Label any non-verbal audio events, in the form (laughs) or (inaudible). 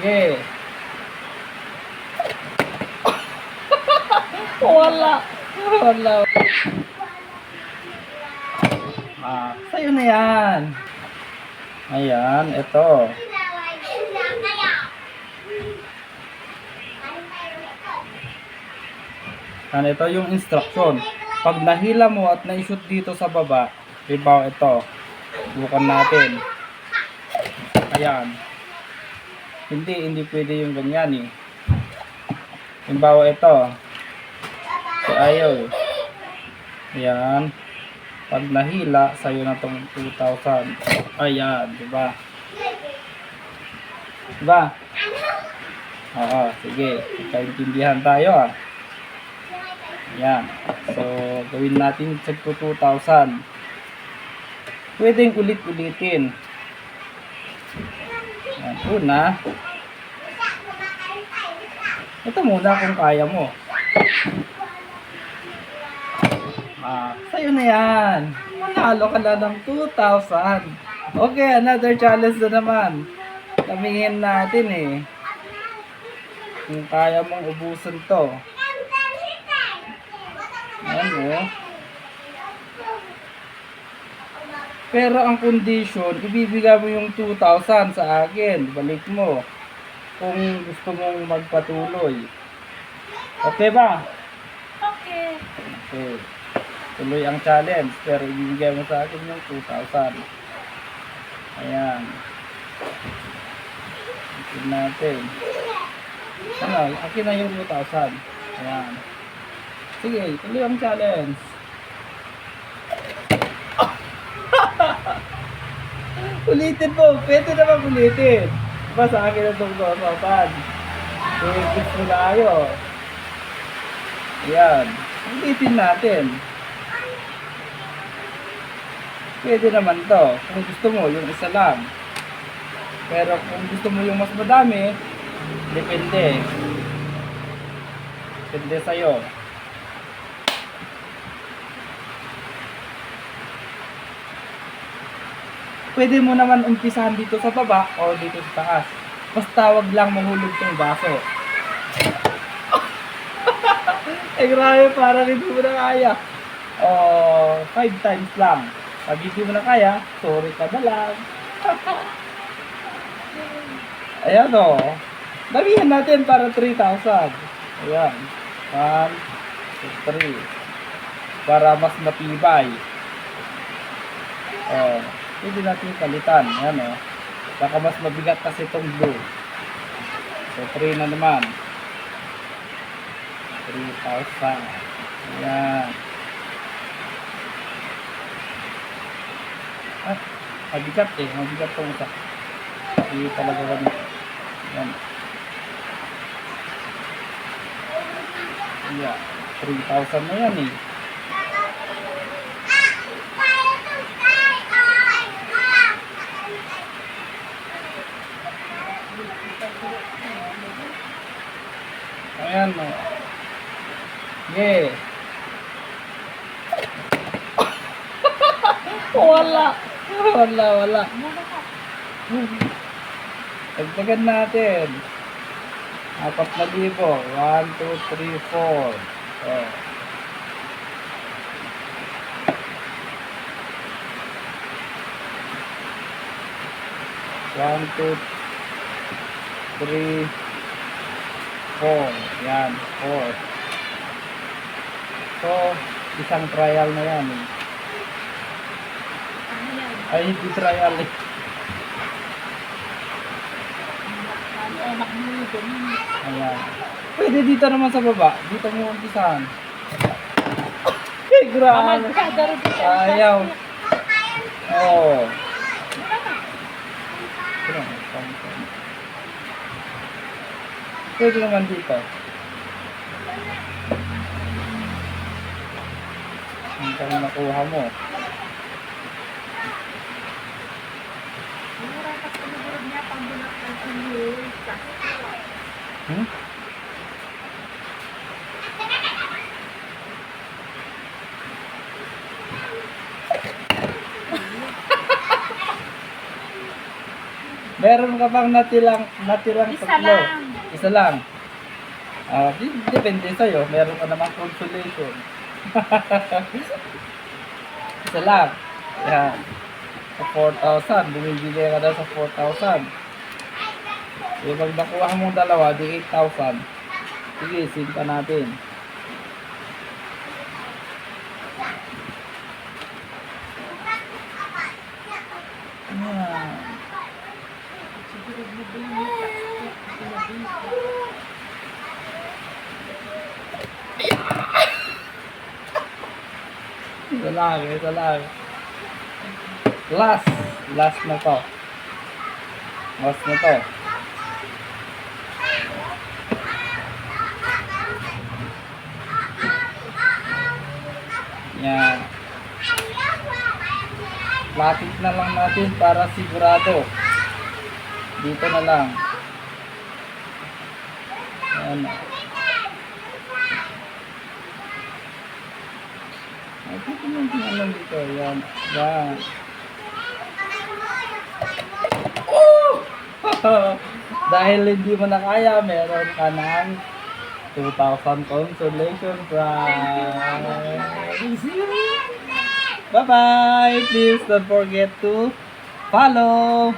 Yeah. Wala. Wala. Ah, sa'yo na yan. Ayan, ito. Ano ito yung instruction. Pag nahila mo at na-shoot dito sa baba, ibaw ito. Bukan natin. Ayan. Hindi, hindi pwede yung ganyan eh. Halimbawa ito. So ayaw eh. Ayan. Pag nahila, sa'yo na tong 2,000. Ayan, di ba? Di ba? Oo, sige. Kaintindihan tayo ah. Ayan. So, gawin natin sa 2,000. Pwedeng ulit-ulitin. Una, ito muna kung kaya mo. Ah, sa'yo na yan. Manalo ka na ng 2,000. Okay, another challenge na naman. Kamingin natin eh. Kung kaya mong ubusan to. Ayan oh. Pero ang condition, ibibigay mo yung 2,000 sa akin. Balik mo. Kung gusto mong magpatuloy. Okay ba? Okay. Okay. Tuloy ang challenge. Pero ibibigay mo sa akin yung 2,000. Ayan. Akin natin. Ano, akin na yung 2,000. Ayan. Sige, tuloy ang challenge. (laughs) ulitin mo. Pwede naman ulitin. Diba sa akin ang 2,000? Pwede mo na ayo. Ayan. Ulitin natin. Pwede naman to. Kung gusto mo, yung isa lang. Pero kung gusto mo yung mas madami, depende. Depende sa'yo. Pwede mo naman umpisahan dito sa baba o dito sa taas. Basta wag lang mahulog tong baso. (laughs) eh grabe, parang hindi mo na kaya. O, five times lang. Pag hindi mo na kaya, sorry ka na lang. (laughs) Ayan o. Damihan natin para 3,000. Ayan. 1, 2, 3. Para mas matibay. Oh, pwede natin palitan. Ayan o. Baka mas mabigat kasi itong blue. So, 3 na naman. 3,000. Ayan. Ah, mabigat eh. Mabigat itong isa. Hindi talaga ganito. Ayan. Yeah. 3,000 na yan eh. Ayan o. Yeah. wala. Wala, wala. Dagdagan natin. Apat na libo. One, two, three, four. Oh. One, two, three, four. Yan, four. So, isang trial na yan. Ay, hindi trial eh. Ayan. Pwede dito naman sa baba. Dito mo umpisahan. Ay, grabe. Ayaw. Oo. Oh. Pwede naman dito. Bunak ng sinul. Hmm? Meron ka bang natirang, natirang Isa tatlo? lang. Isa lang. Ah, di- depende sa'yo. Meron ka namang consolation. (laughs) Isa lang. Yan. Sa 4,000. Bumibili ka na sa 4,000. Eh, pag nakuha mong dalawa, di 8,000. Sige, sinta natin. Yan. Siguro mo ba yung plastic? Sinabi ko. Isa lang, isa lang. Last. Last na to. Last na to. Yan. Lapit na lang natin para sigurado. Dito na lang. Yan. Lang din alam dito. Yan. Yan. Dahil hindi mo na kaya, meron ka ng 2,000 consolation prize. Bye-bye! Please don't forget to follow